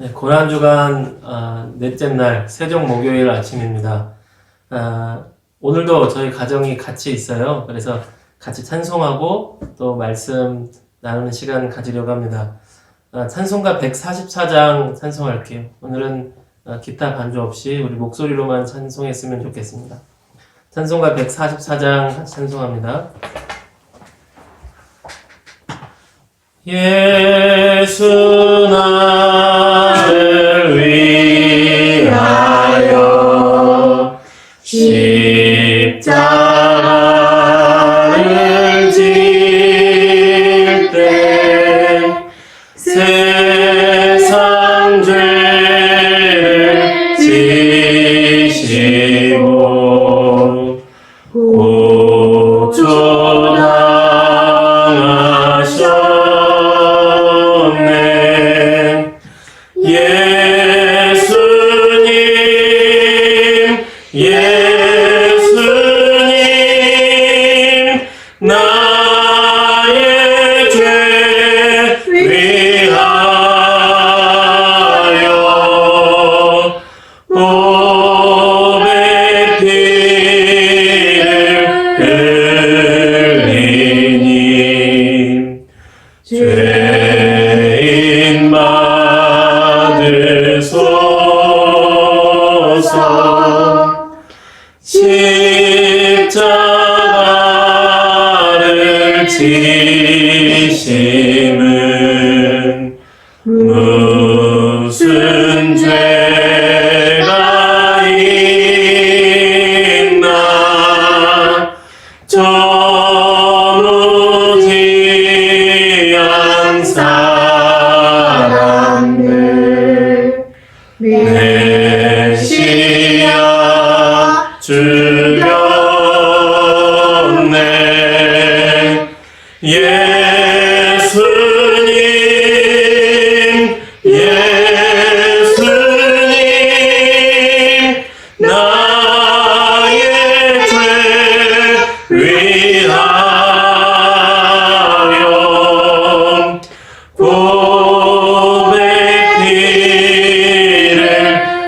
네, 고난 주간 아, 넷째 날 세종 목요일 아침입니다. 아, 오늘도 저희 가정이 같이 있어요. 그래서 같이 찬송하고 또 말씀 나누는 시간 가지려고 합니다. 아, 찬송가 144장 찬송할게요. 오늘은 아, 기타 반주 없이 우리 목소리로만 찬송했으면 좋겠습니다. 찬송가 144장 찬송합니다. 예수 나를 위하 Yeah. 메시아 죽였네 예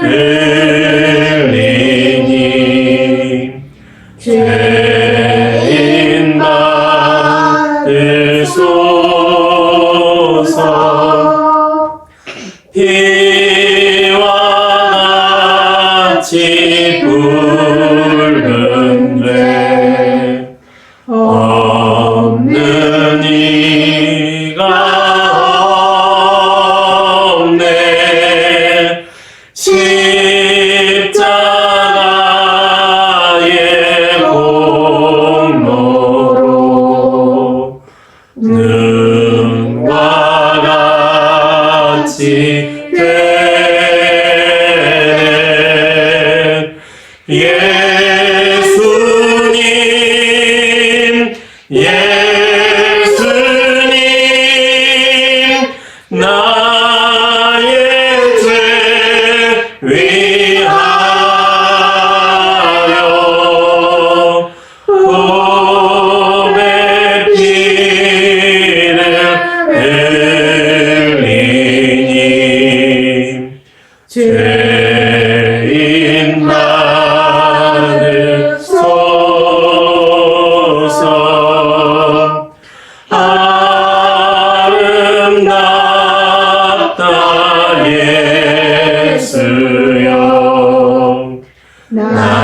흘 십자 예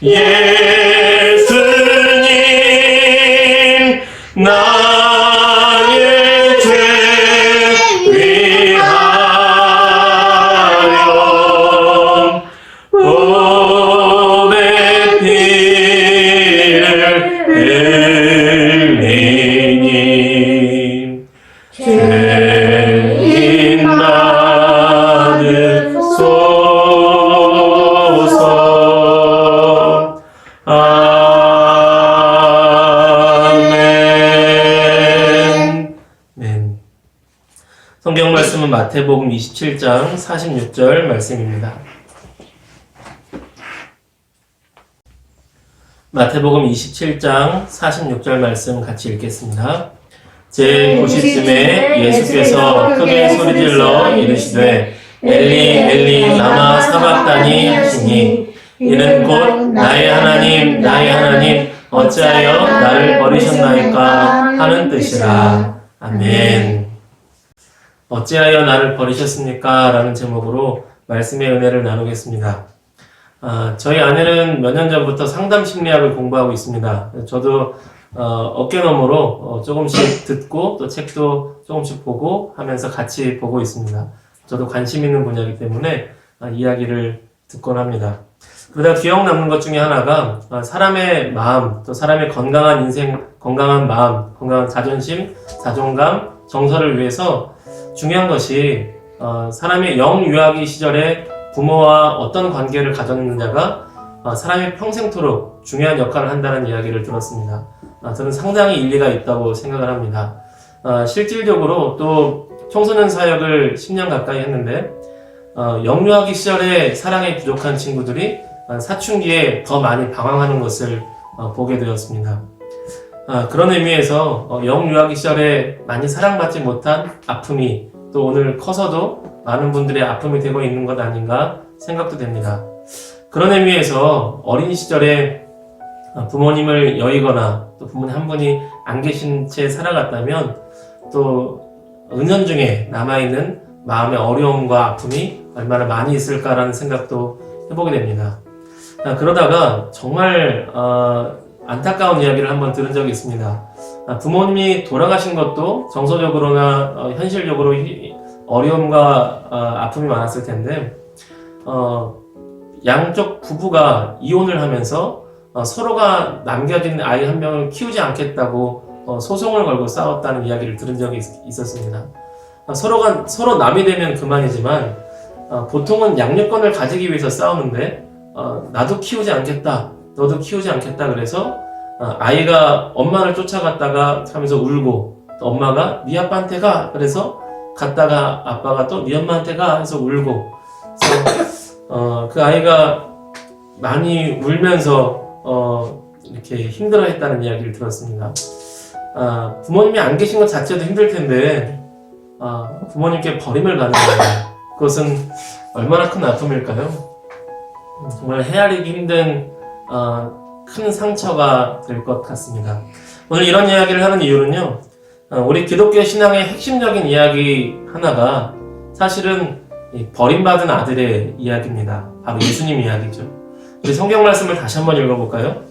Yeah. 말씀은 마태복음 27장 46절 말씀입니다. 마태복음 27장 46절 말씀 같이 읽겠습니다. 제 90쯤에 예수께서 크게 소리질러 이르시되 엘리 엘리 라마 사박다니 하시니 이는 곧 나의 하나님 나의 하나님 어찌하여 나를 버리셨나이까 하는 뜻이라. 아멘. 어찌하여 나를 버리셨습니까? 라는 제목으로 말씀의 은혜를 나누겠습니다. 아, 저희 아내는 몇 년 전부터 상담 심리학을 공부하고 있습니다. 저도 어, 어깨너머로 어, 조금씩 듣고 또 책도 조금씩 보고 하면서 같이 보고 있습니다. 저도 관심 있는 분야이기 때문에 아, 이야기를 듣곤 합니다. 그러다 기억 남는 것 중에 하나가 아, 사람의 마음, 또 사람의 건강한 인생, 건강한 마음, 건강한 자존심, 자존감, 정서를 위해서 중요한 것이 어, 사람의 영유아기 시절에 부모와 어떤 관계를 가졌느냐가 어, 사람이 평생토록 중요한 역할을 한다는 이야기를 들었습니다. 아, 저는 상당히 일리가 있다고 생각을 합니다. 아, 실질적으로 또 청소년 사역을 10년 가까이 했는데 어, 영유아기 시절에 사랑이 부족한 친구들이 아, 사춘기에 더 많이 방황하는 것을 어, 보게 되었습니다. 아, 그런 의미에서 어, 영유아기 시절에 많이 사랑받지 못한 아픔이 또 오늘 커서도 많은 분들의 아픔이 되고 있는 것 아닌가 생각도 됩니다. 그런 의미에서 어린 시절에 어, 부모님을 여의거나 또 부모님 한 분이 안 계신 채 살아갔다면 또 은연 중에 남아있는 마음의 어려움과 아픔이 얼마나 많이 있을까라는 생각도 해보게 됩니다. 아, 그러다가 정말 어, 안타까운 이야기를 한번 들은 적이 있습니다. 아, 부모님이 돌아가신 것도 정서적으로나 어, 현실적으로 히- 어려움과 어, 아픔이 많았을 텐데 어, 양쪽 부부가 이혼을 하면서 어, 서로가 남겨진 아이 한 명을 키우지 않겠다고 어, 소송을 걸고 싸웠다는 이야기를 들은 적이 있, 었습니다 서로가 서로 남이 되면 그만이지만 어, 보통은 양육권을 가지기 위해서 싸우는데 어, 나도 키우지 않겠다, 너도 키우지 않겠다 그래서 어, 아이가 엄마를 쫓아갔다가 하면서 울고 또 엄마가 네 아빠한테 가 그래서 갔다가 아빠가 또 네 엄마한테 가 해서 울고 그래서 어, 그 아이가 많이 울면서 어, 이렇게 힘들어했다는 이야기를 들었습니다. 아, 부모님이 안 계신 것 자체도 힘들 텐데 아, 부모님께 버림을 가는 거예요. 그것은 얼마나 큰 아픔일까요? 음, 정말 헤아리기 힘든 어, 큰 상처가 될 것 같습니다. 오늘 이런 이야기를 하는 이유는요. 어, 우리 기독교 신앙의 핵심적인 이야기 하나가 사실은 이 버림받은 아들의 이야기입니다. 바로 예수님 이야기죠. 우리 성경 말씀을 다시 한번 읽어볼까요?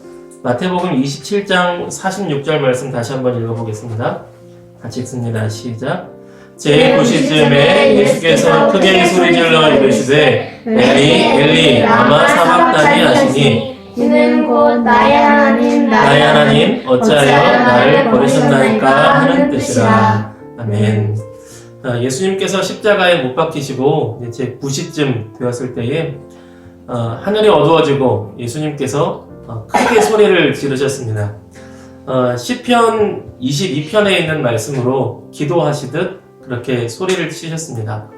마태복음 27장 46절 말씀 다시 한번 읽어보겠습니다. 같이 읽습니다. 시작. 제 9시쯤에 예수께서 크게 소리질러 이르시되 엘리 엘리 라마 사박다니 하시니 이는 곧 나의 하나님 나의 하나님 어찌하여 나를 버리셨나이까 하는 뜻이라. 아멘. 아, 예수님께서 십자가에 못 박히시고 이제 제 9시쯤 되었을 때에 어, 하늘이 어두워지고 예수님께서 어, 크게 소리를 지르셨습니다. 어, 시편 22편에 있는 말씀으로 기도하시듯 그렇게 소리를 치셨습니다.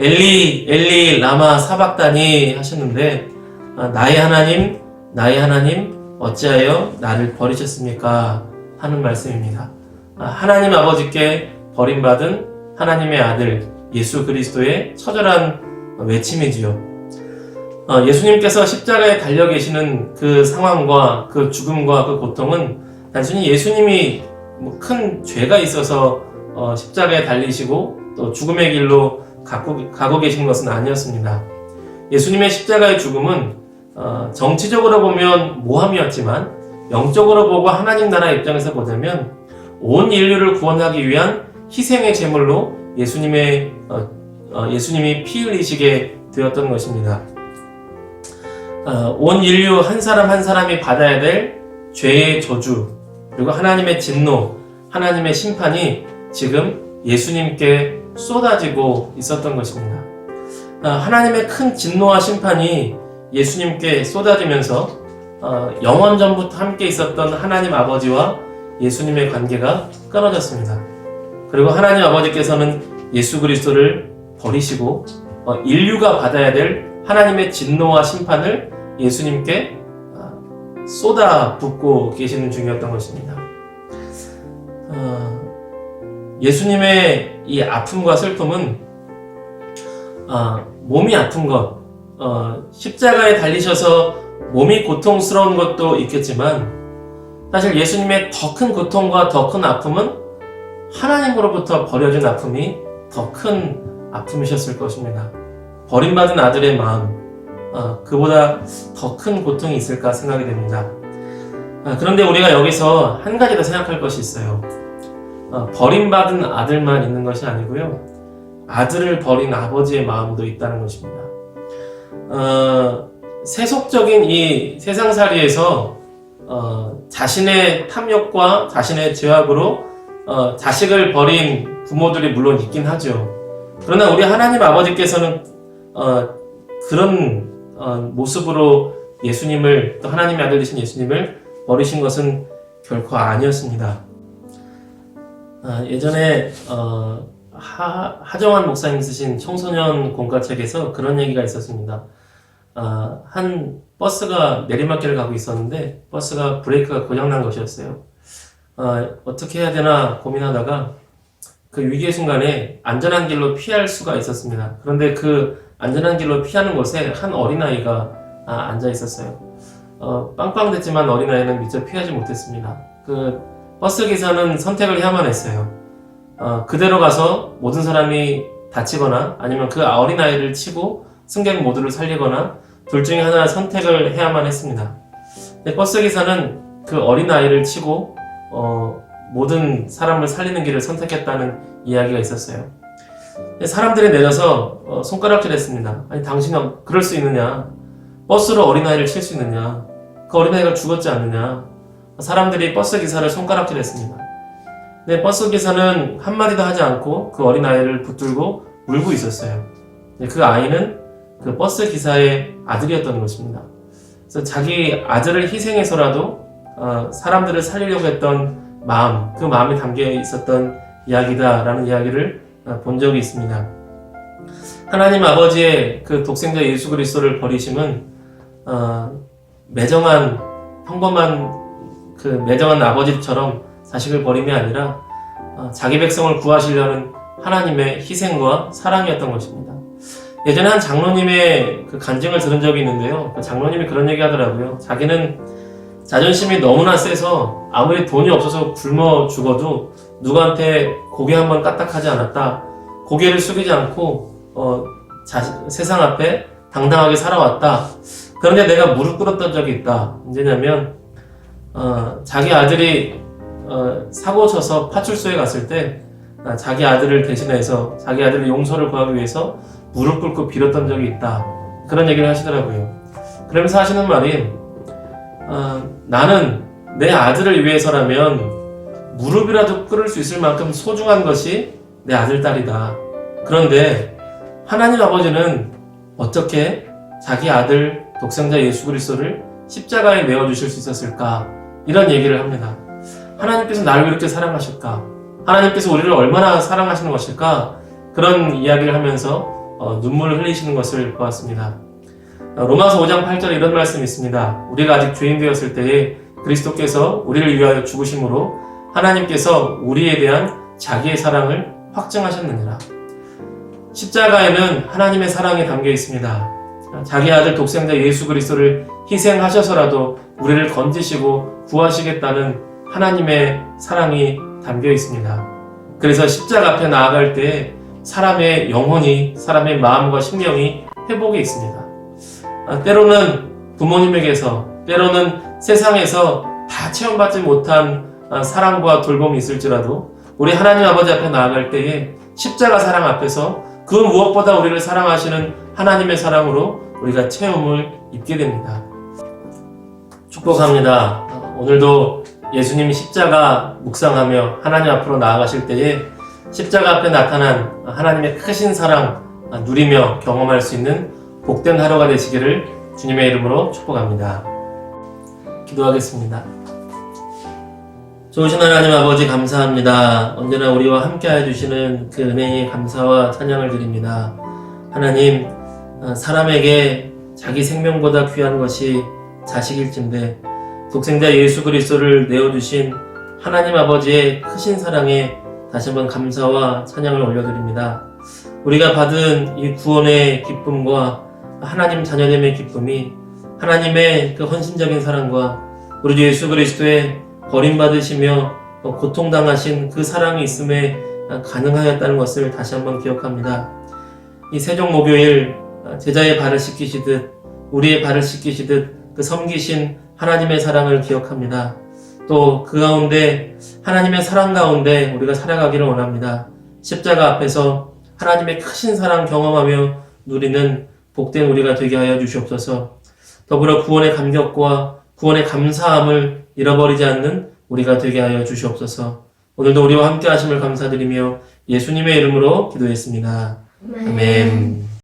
엘리 엘리 라마 사박다니 하셨는데 아, 나의 하나님 나의 하나님 어찌하여 나를 버리셨습니까? 하는 말씀입니다. 아, 하나님 아버지께 버림받은 하나님의 아들 예수 그리스도의 처절한 외침이지요. 어, 예수님께서 십자가에 달려 계시는 그 상황과 그 죽음과 그 고통은 단순히 예수님이 뭐큰 죄가 있어서 어, 십자가에 달리시고 또 죽음의 길로 가고 계신 것은 아니었습니다. 예수님의 십자가의 죽음은 어, 정치적으로 보면 모함이었지만 영적으로 보고 하나님 나라 입장에서 보자면 온 인류를 구원하기 위한 희생의 제물로 예수님의 어, 어, 예수님이 피 흘리시게 되었던 것입니다. 어, 온 인류 한 사람 한 사람이 받아야 될 죄의 저주 그리고 하나님의 진노, 하나님의 심판이 지금 예수님께 쏟아지고 있었던 것입니다. 어, 하나님의 큰 진노와 심판이 예수님께 쏟아지면서 어, 영원 전부터 함께 있었던 하나님 아버지와 예수님의 관계가 끊어졌습니다. 그리고 하나님 아버지께서는 예수 그리스도를 버리시고 어, 인류가 받아야 될 하나님의 진노와 심판을 예수님께 어, 쏟아 붓고 계시는 중이었던 것입니다. 어, 예수님의 이 아픔과 슬픔은 어, 몸이 아픈 것, 어, 십자가에 달리셔서 몸이 고통스러운 것도 있겠지만 사실 예수님의 더 큰 고통과 더 큰 아픔은 하나님으로부터 버려진 아픔이 더 큰 아픔이셨을 것입니다. 버림받은 아들의 마음, 어, 그보다 더 큰 고통이 있을까 생각이 됩니다. 아, 그런데 우리가 여기서 한 가지 더 생각할 것이 있어요. 어, 버림받은 아들만 있는 것이 아니고요. 아들을 버린 아버지의 마음도 있다는 것입니다. 어, 세속적인 이 세상살이에서 어, 자신의 탐욕과 자신의 죄악으로 어, 자식을 버린 부모들이 물론 있긴 하죠. 그러나 우리 하나님 아버지께서는 어, 그런 어, 모습으로 예수님을 또 하나님의 아들 되신 예수님을 버리신 것은 결코 아니었습니다. 아, 예전에 어, 하, 하정환 목사님 쓰신 청소년 공과책에서 그런 얘기가 있었습니다. 아, 한 버스가 내리막길을 가고 있었는데 버스가 브레이크가 고장난 것이었어요. 아, 어떻게 해야 되나 고민하다가 그 위기의 순간에 안전한 길로 피할 수가 있었습니다. 그런데 그 안전한 길로 피하는 곳에 한 어린아이가 아, 앉아 있었어요. 어, 빵빵댔지만 어린아이는 미처 피하지 못했습니다. 그 버스 기사는 선택을 해야만 했어요. 어, 그대로 가서 모든 사람이 다치거나 아니면 그 어린아이를 치고 승객 모두를 살리거나 둘 중에 하나 선택을 해야만 했습니다. 버스 기사는 그 어린아이를 치고 어, 모든 사람을 살리는 길을 선택했다는 이야기가 있었어요. 사람들이 내려서 어, 손가락질 했습니다. 아니 당신은 그럴 수 있느냐? 버스로 어린아이를 칠 수 있느냐? 그 어린아이가 죽었지 않느냐? 사람들이 버스 기사를 손가락질 했습니다. 근데 버스 기사는 한마디도 하지 않고 그 어린아이를 붙들고 울고 있었어요. 근데 그 아이는 그 버스 기사의 아들이었던 것입니다. 그래서 자기 아들을 희생해서라도 어, 사람들을 살리려고 했던 마음, 그 마음이 담겨 있었던 이야기다라는 이야기를 어, 본 적이 있습니다. 하나님 아버지의 그 독생자 예수 그리스도를 버리심은 어, 매정한 평범한 그 매정한 아버지처럼 자식을 버림이 아니라 어, 자기 백성을 구하시려는 하나님의 희생과 사랑이었던 것입니다. 예전에 한 장로님의 그 간증을 들은 적이 있는데요. 그 장로님이 그런 얘기 하더라고요. 자기는 자존심이 너무나 세서 아무리 돈이 없어서 굶어 죽어도 누구한테 고개 한번 까딱하지 않았다. 고개를 숙이지 않고 어, 자- 세상 앞에 당당하게 살아왔다. 그런데 내가 무릎 꿇었던 적이 있다. 언제냐면 어, 자기 아들이 어, 사고 쳐서 파출소에 갔을 때 아, 자기 아들을 대신해서 자기 아들의 용서를 구하기 위해서 무릎 꿇고 빌었던 적이 있다. 그런 얘기를 하시더라고요. 그러면서 하시는 말이 어, 나는 내 아들을 위해서라면 무릎이라도 꿇을 수 있을 만큼 소중한 것이 내 아들 딸이다. 그런데 하나님 아버지는 어떻게 자기 아들 독생자 예수 그리스도를 십자가에 내어 주실 수 있었을까? 이런 얘기를 합니다. 하나님께서 나를 왜 이렇게 사랑하실까? 하나님께서 우리를 얼마나 사랑하시는 것일까? 그런 이야기를 하면서 어, 눈물을 흘리시는 것을 보았습니다. 어, 로마서 5장 8절에 이런 말씀이 있습니다. 우리가 아직 죄인 되었을 때에 그리스도께서 우리를 위하여 죽으심으로 하나님께서 우리에 대한 자기의 사랑을 확증하셨느니라. 십자가에는 하나님의 사랑이 담겨 있습니다. 자기 아들 독생자 예수 그리스도를 희생하셔서라도 우리를 건지시고 구하시겠다는 하나님의 사랑이 담겨 있습니다. 그래서 십자가 앞에 나아갈 때 사람의 영혼이, 사람의 마음과 심령이 회복에 있습니다. 아, 때로는 부모님에게서, 때로는 세상에서 다 체험받지 못한 아, 사랑과 돌봄이 있을지라도 우리 하나님 아버지 앞에 나아갈 때에 십자가 사랑 앞에서 그 무엇보다 우리를 사랑하시는 하나님의 사랑으로 우리가 체험을 입게 됩니다. 축복합니다. 어, 오늘도 예수님이 십자가 묵상하며 하나님 앞으로 나아가실 때에 십자가 앞에 나타난 하나님의 크신 사랑 누리며 경험할 수 있는 복된 하루가 되시기를 주님의 이름으로 축복합니다. 기도하겠습니다. 좋으신 하나님 아버지 감사합니다. 언제나 우리와 함께 해 주시는 그 은혜에 감사와 찬양을 드립니다. 하나님, 어, 사람에게 자기 생명보다 귀한 것이 자식일진데 독생자 예수 그리스도를 내어주신 하나님 아버지의 크신 사랑에 다시 한번 감사와 찬양을 올려드립니다. 우리가 받은 이 구원의 기쁨과 하나님 자녀됨의 기쁨이 하나님의 그 헌신적인 사랑과 우리 주 예수 그리스도의 버림받으시며 어, 고통당하신 그 사랑이 있음에 가능하였다는 것을 다시 한번 기억합니다. 이 세종 목요일 어, 제자의 발을 씻기시듯 우리의 발을 씻기시듯 그 섬기신 하나님의 사랑을 기억합니다. 또 그 가운데 하나님의 사랑 가운데 우리가 살아가기를 원합니다. 십자가 앞에서 하나님의 크신 사랑 경험하며 누리는 복된 우리가 되게 하여 주시옵소서. 더불어 구원의 감격과 구원의 감사함을 잃어버리지 않는 우리가 되게 하여 주시옵소서. 오늘도 우리와 함께 하심을 감사드리며 예수님의 이름으로 기도했습니다. 아멘.